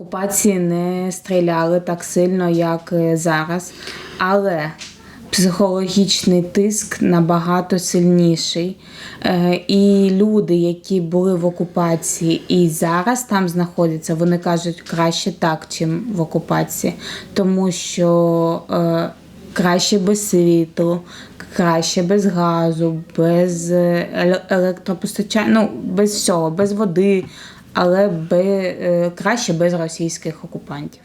окупації не стріляли так сильно, як е, зараз, але психологічний тиск набагато сильніший. Е, І люди, які були в окупації і зараз там знаходяться, вони кажуть краще так, чим в окупації, тому що е, краще без світлу, краще без газу, без електропостачання, ну без всього, без води, але бе, е, краще без російських окупантів.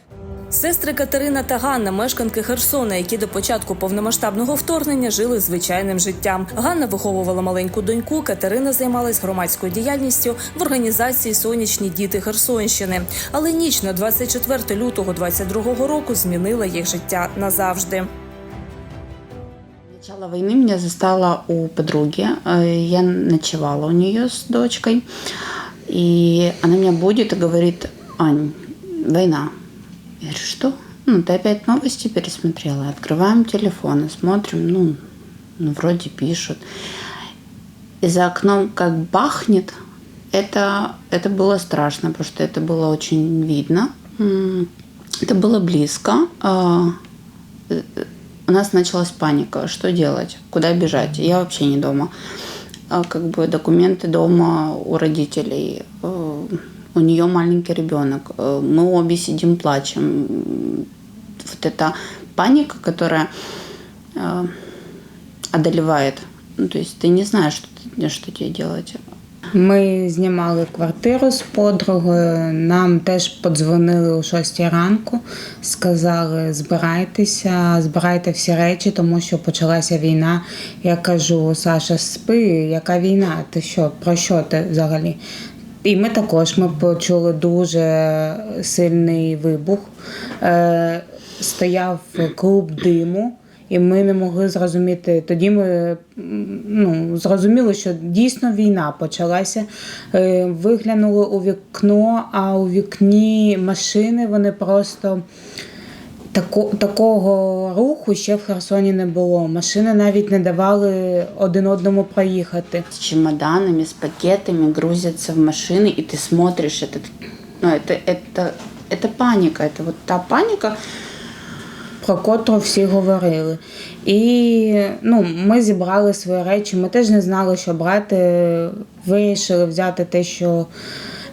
Сестри Катерина та Ганна, мешканки Херсона, які до початку повномасштабного вторгнення жили звичайним життям. Ганна виховувала маленьку доньку. Катерина займалась громадською діяльністю в організації Сонячні діти Херсонщини. Але ніч на 24 лютого 22 року змінила їх життя назавжди. Начало войны меня застало у подруги. Э, Я ночевала у нее с дочкой. И она меня будет и говорит, Ань, война. Я говорю, что? Ну, ты опять новости пересмотрела. Открываем телефон и смотрим, ну, ну вроде пишут. И за окном как бахнет. Это, это было страшно, потому что это было очень видно. Это было близко. А, э, у нас началась паника. Что делать? Куда бежать? Я вообще не дома. А как бы документы дома у родителей. Э, У нее маленький ребенок. Э, Мы обе сидим, плачем. Вот эта паника, которая э, одолевает. Ну, то есть ты не знаешь, что, что тебе делать. Ми знімали квартиру з подругою. Нам теж подзвонили о 6 ранку, сказали: збирайтеся, збирайте всі речі, тому що почалася війна. Я кажу: Саша, спи, яка війна? Ти що? Про що ти взагалі? І ми також ми почули дуже сильний вибух. Е, стояв клуб диму І ми не могли зрозуміти. Тоді ми м, ну, зрозуміли, що дійсно війна почалася. Е, Виглянули у вікно, а у вікні машини вони просто тако, такого руху ще в Херсоні не було. Машини навіть не давали один одному проїхати. с чемоданами, с пакетами грузятся в машины, и ты смотришь, это, ну, это, это, это паника, это вот та паника, про котру всі говорили. І ну, ми зібрали свої речі. Ми теж не знали, що брати. Вирішили взяти те, що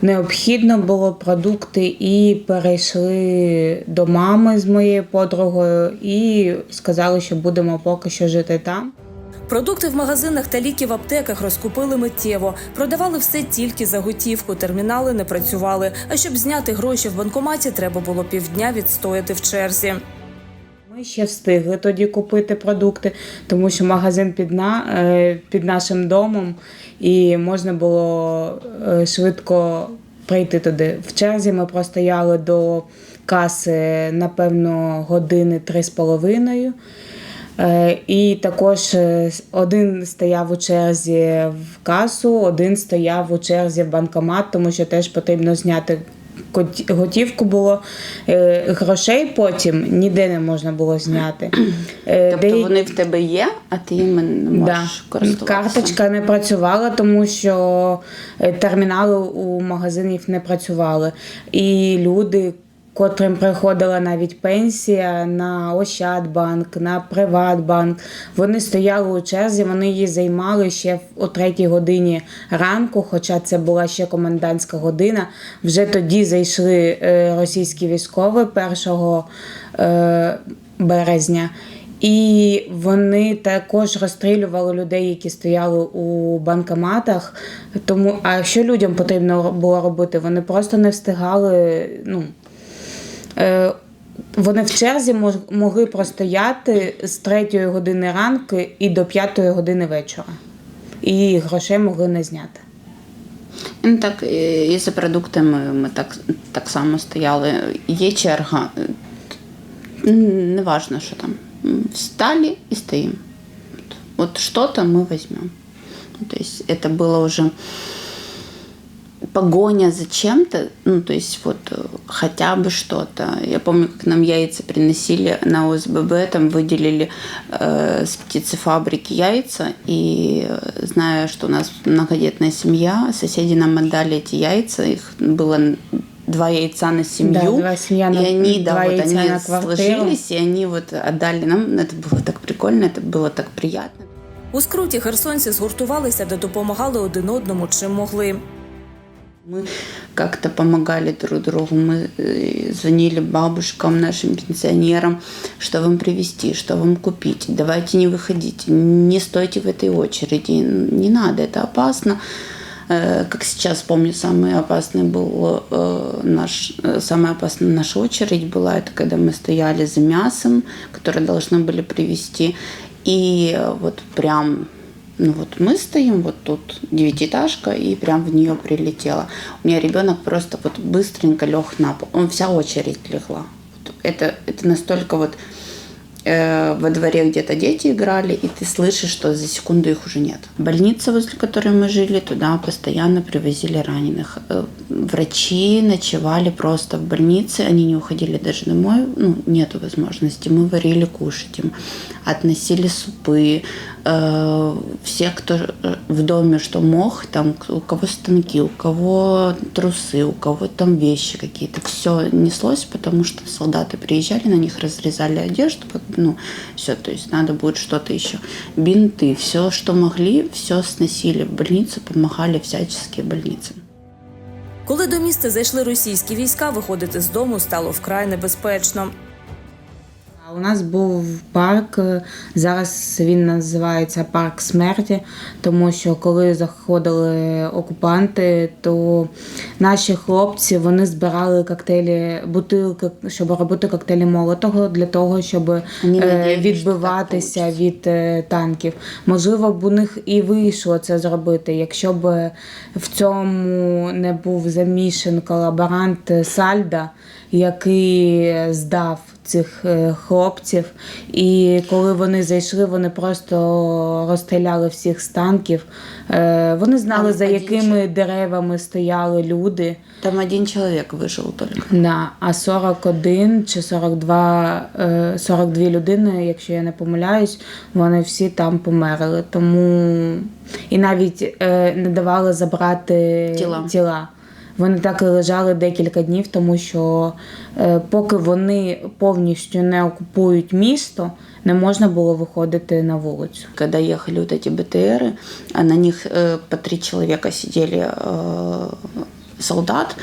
необхідно було, продукти, і перейшли до мами з моєю подругою і сказали, що будемо поки що жити там. Продукти в магазинах та ліки в аптеках розкупили миттєво. Продавали все тільки за готівку. Термінали не працювали. А щоб зняти гроші в банкоматі, треба було півдня відстояти в черзі. Ми ще встигли тоді купити продукти, тому що магазин під, на, е, під нашим домом, і можна було е, швидко прийти туди. В черзі ми простояли до каси, напевно, години три з половиною. Е, І також один стояв у черзі в касу, один стояв у черзі в банкомат, тому що теж потрібно зняти готівку було. Е, Грошей потім ніде не можна було зняти. Е, тобто Де... вони в тебе є, а ти їм не можеш Да. користуватися. Карточка не працювала, тому що е, термінали у магазинів не працювали. І люди, котрим приходила навіть пенсія на Ощадбанк, на Приватбанк, вони стояли у черзі, вони її займали ще о третій годині ранку, хоча це була ще комендантська година. Вже тоді зайшли е, російські військові 1 е, березня. І вони також розстрілювали людей, які стояли у банкоматах. Тому, а що людям потрібно було робити? Вони просто не встигали. Ну, вони в черзі мож- могли простояти з 3 години ранку і до 5 години вечора. І грошей могли не зняти. Ну, так, е, і за продуктами ми так, так само стояли. Є черга. М, Неважно, що там. М, Встали и стоим. Вот, вот что-то мы возьмем. Ну, То есть это было уже погоня за чем-то, ну, то есть вот э, хотя бы что-то. Я помню, как нам яйца приносили на ОСББ, там выделили э, с птицефабрики яйца, и э, зная, что у нас многодетная семья, соседи нам отдали эти яйца, их было два яйца на семью. Да, два семья на- и они, да, два вот яйца они на квартиру. сложились, и они вот отдали нам. Это было так прикольно, это было так приятно. У скруті херсонці згуртувалися та допомагали один одному чим могли. Мы как-то помогали друг другу, мы э, звонили бабушкам, нашим пенсионерам, что вам привезти, что вам купить. Давайте не выходите, не стойте в этой очереди, не надо, это опасно. Э, Как сейчас помню, самый опасный был э, наш, самая опасная наша очередь была, это когда мы стояли за мясом, которое должны были привезти, и вот прям ну вот мы стоим, вот тут девятиэтажка, и прям в нее прилетело. У меня ребенок просто вот быстренько лег на пол. Он вся очередь легла. Это, это настолько вот э, во дворе где-то дети играли, и ты слышишь, что за секунду их уже нет. Больница, возле которой мы жили, туда постоянно привозили раненых. Э, Врачи ночевали просто в больнице, они не уходили даже домой, ну, нету возможности. Мы варили кушать им, относили супы. Э, Все, кто э, в доме что мог, там у кого станки, у кого трусы, у кого там вещи какие-то, все неслось, потому что солдаты приезжали, на них разрезали одежду, как бы, ну, все, то есть надо будет что-то еще. Бинты, все, что могли, все сносили в больницу, помогали всяческие больницы. Коли до міста зайшли російські війська, виходити з дому стало вкрай небезпечно. У нас був парк. е, Зараз він називається парк смерті, тому що коли заходили окупанти, то наші хлопці вони збирали коктейлі, бутилки, щоб робити коктейлі молотого для того, щоб е, відбиватися від е, танків. Можливо, б у них і вийшло це зробити, якщо б в цьому не був замішан колаборант Сальда, який здав цих е, хлопців. І коли вони зайшли, вони просто розстріляли всіх з танків. Е, Вони знали, Там за один якими деревами стояли люди. Там один человек вышел только. Да, а 41 чи 42, е, 42 людини, якщо я не помиляюсь, вони всі там померли. Тому і навіть е, не давали забрати Тіла. тіла. Вони так і лежали декілька днів, тому що е, поки вони повністю не окупують місто, не можна було виходити на вулицю. Когда ехали вот эти БТРы, а на них э, по три человека сидели э, солдат,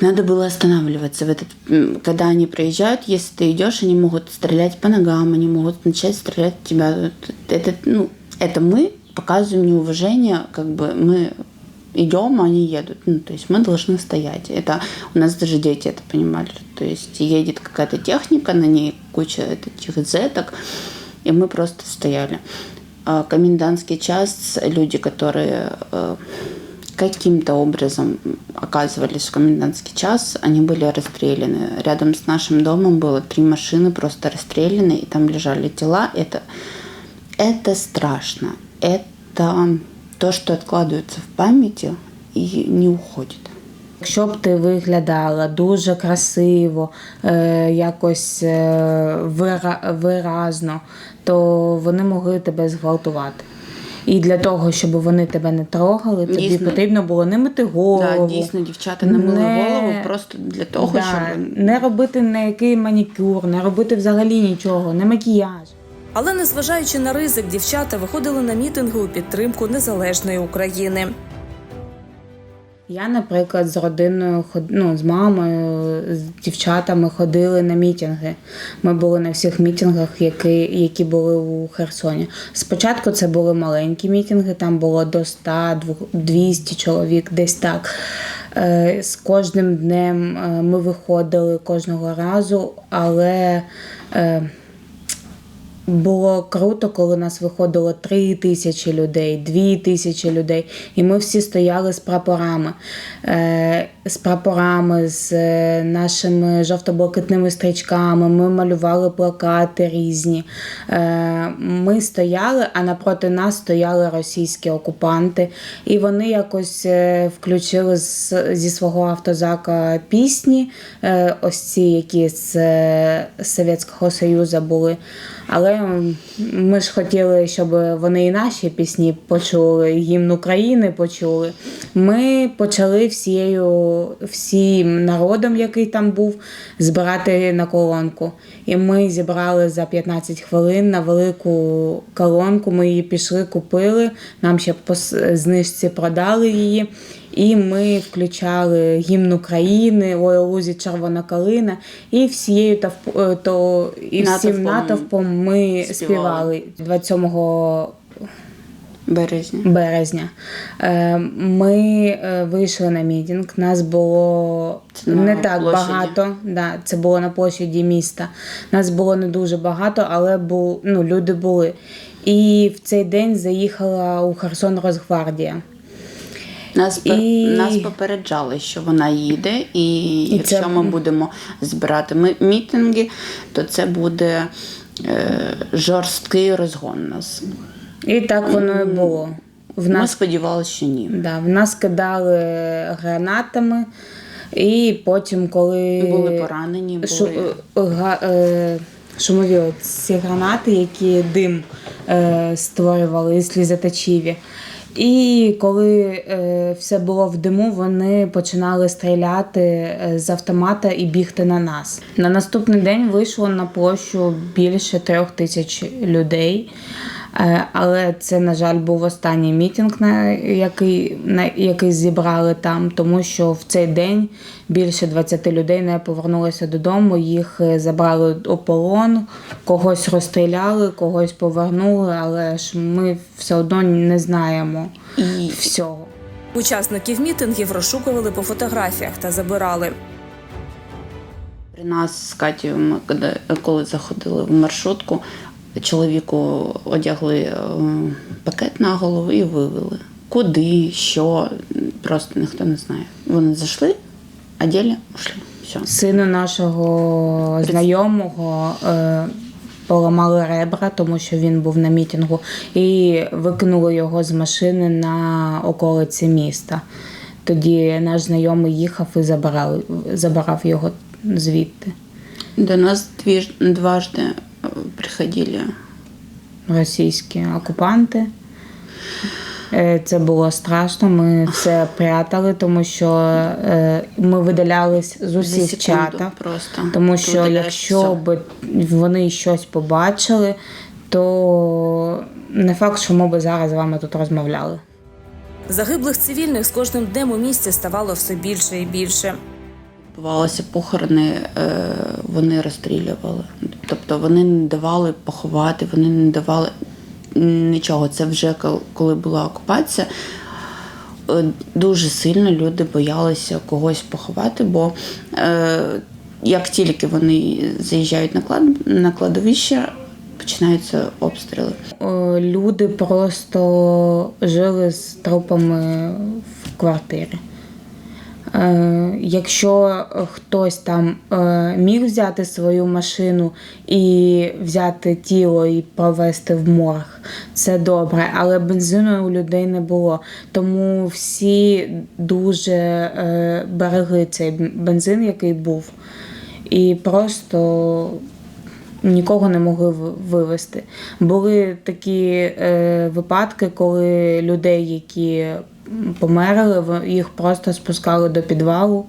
надо было останавливаться в этот, м, когда они проезжают, если ты идешь, они могут стрелять по ногам, они могут начать стрелять в тебя. Это, ну, это мы показываем неуважение, как бы мы идем, они едут. Ну, то есть мы должны стоять. Это у нас даже дети это понимали. То есть едет какая-то техника, на ней куча этих зеток, и мы просто стояли. А Комендантский час, люди, которые э, каким-то образом оказывались в комендантский час, они были расстреляны. Рядом с нашим домом было три машины просто расстреляны, и там лежали тела. Это, это страшно. Это то, что откладывается в памяти и не уходит. Якщо б ти виглядала дуже красиво, е, якось е, вира, виразно, то вони могли тебе зґвалтувати. І для того, щоб вони тебе не трогали, тобі Дійсно. потрібно було не мити голову. Да, дійсно, дівчата не мили не- голову просто для того, да, щоб не робити ніякий манікюр, не робити взагалі нічого, не макіяж. Але незважаючи на ризик, дівчата виходили на мітинги у підтримку незалежної України. Я, наприклад, з родиною ну, з мамою, з дівчатами ходили на мітинги. Ми були на всіх мітингах, які, які були у Херсоні. Спочатку це були маленькі мітинги, там було до 100, двох- 200 чоловік, десь так. Е, З кожним днем е, ми виходили кожного разу, але е, було круто, коли нас виходило три тисячі людей, дві тисячі людей, і ми всі стояли з прапорами, е, з прапорами, з е, нашими жовто-блакитними стрічками. Ми малювали плакати різні. Е, ми стояли, а напроти нас стояли російські окупанти, і вони якось е, включили зі свого автозака пісні, ось ці, які з Совєтського Союзу були. Але ми ж хотіли, щоб вони і наші пісні почули, гімн України почули. Ми почали всією, всім народом, який там був, збирати на колонку. І ми зібрали за 15 хвилин на велику колонку. Ми її пішли, купили. Нам ще по знижці продали її. І ми включали гімн України, ой, лузі червона калина, і всією тавп- е, то і всім Натовпом ми співали. співали 27 Березня. березня. Е, Ми е, вийшли на мітинг. Нас було Це не так площаді. багато. Да, це було на площаді міста. Нас було не дуже багато, але бу, ну, люди були. І в цей день заїхала у Херсон Росгвардія. Нас, І- нас попереджали, що вона їде, і, якщо це- ми будемо збирати мітинги, то це буде е, жорсткий розгон нас. І так воно і було. В Ми нас сподівалися, що ні. Да, в нас кидали гранатами, і потім, коли Були поранені, були. шу, е, га- е, шумові ці гранати, які дим е, створювали і слізоточиві. І коли е, все було в диму, вони починали стріляти е, з автомата і бігти на нас. На наступний день вийшло на площу більше трьох тисяч людей. Е, Але це, на жаль, був останній мітинг, на який, на який зібрали там, тому що в цей день більше 20 людей не повернулися додому. Їх е, забрали у полон, когось розстріляли, когось повернули, але ж ми все одно не знаємо І всього. Учасників мітингів розшукували по фотографіях та забирали. При нас з Катєю, ми коли заходили в маршрутку, чоловіку одягли е, пакет на голову і вивели. Куди, що, просто ніхто не знає. Вони зайшли, одягли, ушли. Все. Сину нашого знайомого е, поламали ребра, тому що він був на мітингу, і викинули його з машини на околиці міста. Тоді наш знайомий їхав і забирав, забирав його звідти. До нас дві, дважды е, приходили. Російські окупанти. Е, Це було страшно. Ми все прятали, тому що е, ми видалялись з усіх чатів. просто. Тому що якщо все. б вони щось побачили, то не факт, що ми б зараз з вами тут розмовляли. Загиблих цивільних з кожним днем у місті ставало все більше і більше. Відбувалися похорони, е, вони розстрілювали. Тобто вони не давали поховати, вони не давали нічого. Це вже коли була окупація. е, Дуже сильно люди боялися когось поховати, бо е, як тільки вони заїжджають на, клад, на кладовище, починаються обстріли. Люди просто жили з трупами в квартирі. Е, Якщо хтось там е, міг взяти свою машину і взяти тіло і провести в морг, це добре, але бензину у людей не було. Тому всі дуже е, берегли цей бензин, який був. І просто нікого не могли вивезти. Були такі випадки, коли людей, які померли, їх просто спускали до підвалу,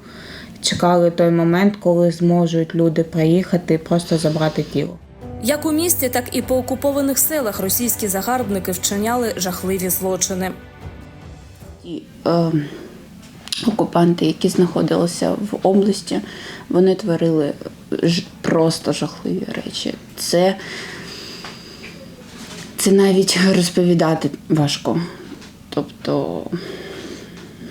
чекали той момент, коли зможуть люди приїхати і просто забрати тіло. Як у місті, так і по окупованих селах російські загарбники вчиняли жахливі злочини. І е, окупанти, які знаходилися в області, вони творили ж, просто жахливі речі. Це, це навіть розповідати важко. Тобто,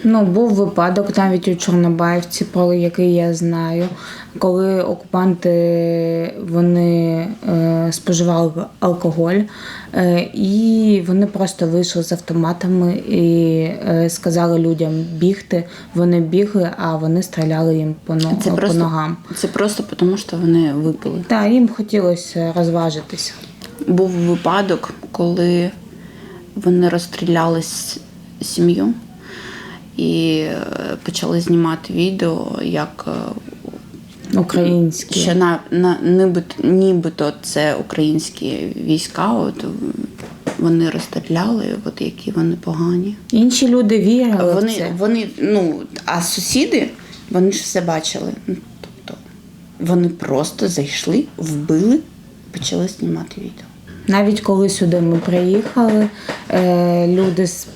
Ну, був випадок навіть у Чорнобаївці, про який я знаю, коли окупанти вони е, споживали алкоголь, е, і вони просто вийшли з автоматами і е, сказали людям бігти. Вони бігли, а вони стріляли їм по, но- це по просто, ногам. це просто тому, що вони випили. Так, їм хотілося розважитися. Був випадок, коли вони розстріляли сім'ю і е, почали знімати відео, як е, українські. що на, на нібито, нібито це українські війська, от вони розстріляли, от які вони погані. Інші люди вірили в Вони, це. вони, ну, а сусіди, вони ж все бачили. Ну, тобто, вони просто зайшли, вбили, почали знімати відео. Навіть коли сюди ми приїхали, е, люди з-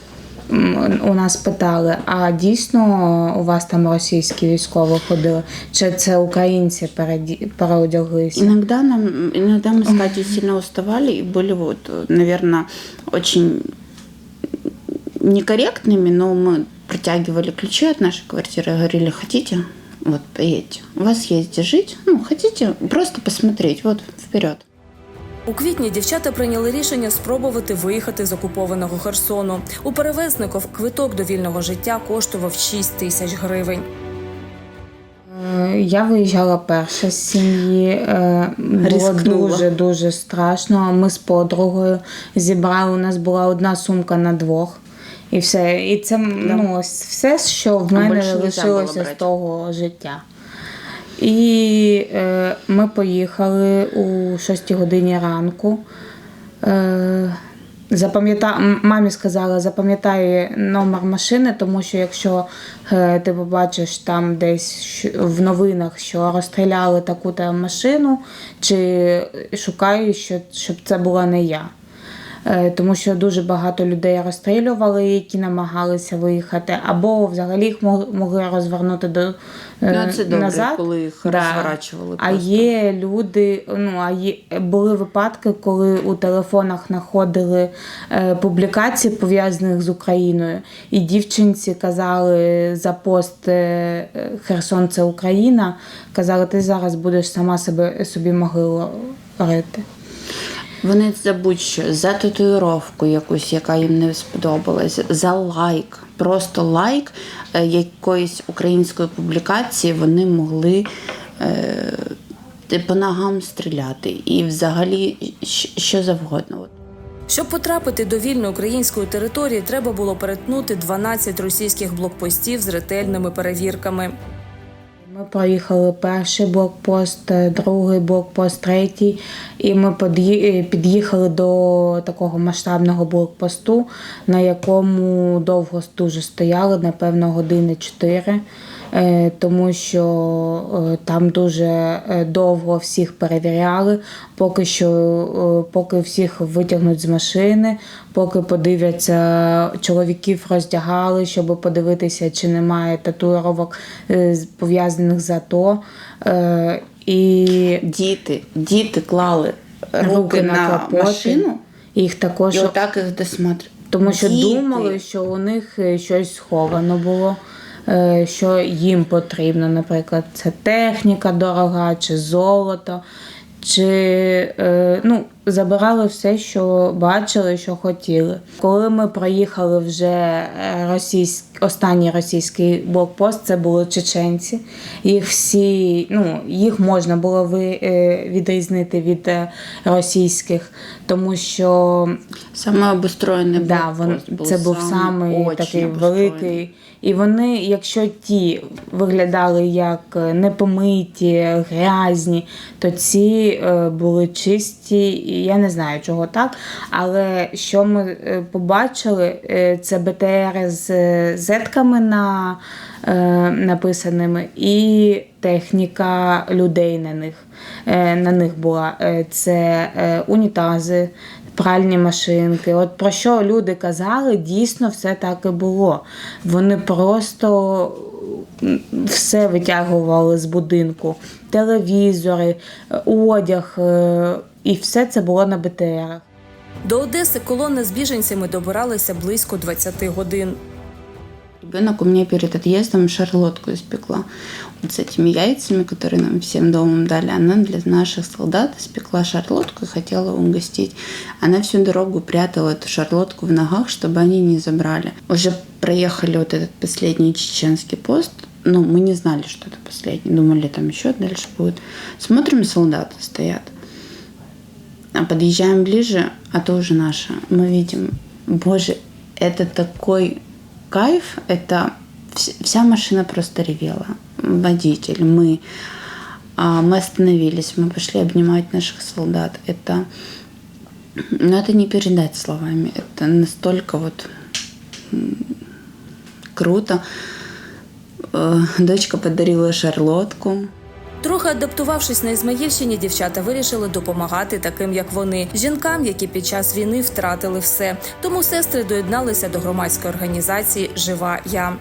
м, у нас питали: а дійсно у вас там російські військові ходили? Чи це українці переді- переодяглися? Иногда нам, иногда мы с Катей сильно уставали и были вот, наверное, очень некорректными, но мы протягивали ключи от нашей квартиры и говорили, хотите, вот поедете, у вас есть где жить, ну, хотите просто посмотреть, вот вперед. У квітні дівчата прийняли рішення спробувати виїхати з окупованого Херсону. У перевезників квиток до вільного життя коштував 6 тисяч гривень. Я виїжджала перша з сім'ї. е, Було дуже дуже страшно. Ми з подругою зібрали. У нас була одна сумка на двох. І все. І це ну, все, що в мене лишилося з того життя. І е, ми поїхали у 6 годині ранку. Е, запам'ята... Мамі сказала, запам'ятай номер машини, тому що якщо е, ти побачиш там десь в новинах, що розстріляли таку то машину, чи шукай, що, щоб це була не я. Е, Тому що дуже багато людей розстрілювали, які намагалися виїхати, або взагалі їх мог- могли розвернути до е, Ну, це добре, назад. коли їх розворачували А є люди, ну а є були випадки, коли у телефонах знаходили е, публікації пов'язаних з Україною, і дівчинці казали за пост Херсон це Україна. Казали, ти зараз будеш сама себе собі могилу рити. Вони забудь що за татуїровку якусь, яка їм не сподобалась, за лайк, просто лайк е, якоїсь української публікації вони могли е, по ногам стріляти і взагалі що завгодно. Щоб потрапити до вільної української території, треба було перетнути 12 російських блокпостів з ретельними перевірками. Ми проїхали перший блокпост, е, другий блокпост, третій, і ми е, під'їхали до такого масштабного блокпосту, на якому довго дуже стояли, напевно, години чотири. Е, Тому що е, там дуже е, довго всіх перевіряли, поки що, поки всіх витягнуть з машини, поки подивляться, чоловіків роздягали, щоб подивитися, чи немає татуїровок пов'язаних з АТО. І Діти, діти клали руки, руки на, на капоти. машину Їх також, і отак їх досмотрели. тому що Діти. думали, що у них щось сховано було. Е, Що їм потрібно, наприклад, це техніка дорога, чи золото, чи е, ну, забирали все, що бачили, що хотіли. Коли ми проїхали вже е, російсь... останній російський блокпост, це були чеченці. Їх всі, ну, їх можна було відрізнити від російських, тому що Саме обустроєний Да, вон, блокпост був це був самий такий великий. І вони, якщо ті виглядали як е, непомиті, грязні, то ці е, були чисті. Я не знаю, чого так. Але що ми е, побачили, це БТР з зетками на, написаними, і техніка людей на них. На них була. Це унітази, пральні машинки. От про що люди казали, дійсно все так і було. Вони просто все витягували з будинку, телевізори, е, одяг, е, і все це було на БТРах. До Одеси колона з біженцями добиралися близько 20 годин. Ребенок у меня перед отъездом шарлотку испекла. Вот с этими яйцами, которые нам всем домом дали, она для наших солдат испекла шарлотку и хотела угостить. Она всю дорогу прятала эту шарлотку в ногах, чтобы они не забрали. Уже проехали вот этот последний чеченский пост. Ну, мы не знали, что это последний. Думали, там еще дальше будет. Смотрим, солдаты стоят. А подъезжаем ближе, а то уже наша. Мы видим, боже, это такой кайф, это вс- вся машина просто ревела. Водитель, мы. А мы остановились, мы пошли обнимать наших солдат. Это, ну, это не передать словами. Это настолько вот круто. Э, Дочка подарила шарлотку. Трохи адаптувавшись на Ізмаїльщині, дівчата вирішили допомагати таким, як вони, жінкам, які під час війни втратили все. Тому сестри доєдналися до громадської організації Жива я.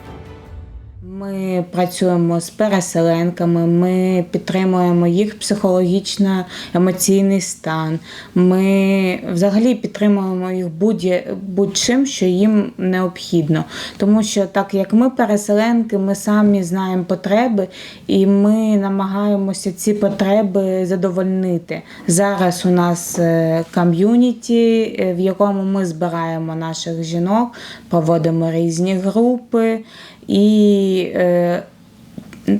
Ми працюємо з переселенками, ми підтримуємо їх психологічно-емоційний стан. Ми взагалі підтримуємо їх будь- будь-чим, що їм необхідно. Тому що так як ми переселенки, ми самі знаємо потреби, і ми намагаємося ці потреби задовольнити. Зараз у нас е, ком'юніті, е, в якому ми збираємо наших жінок, проводимо різні групи. І е,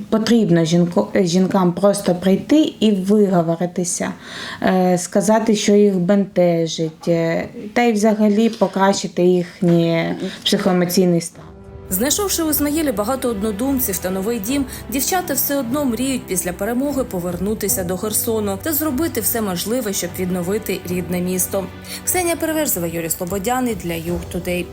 потрібно жінко, жінкам просто прийти і виговоритися, е, сказати, що їх бентежить, е, та й взагалі покращити їхній психоемоційний стан. Знайшовши у Ізмаїлі багато однодумців та новий дім, дівчата все одно мріють після перемоги повернутися до Херсону та зробити все можливе, щоб відновити рідне місто. Ксенія Переверзева, Юрій Слободяний для Юг Тудей.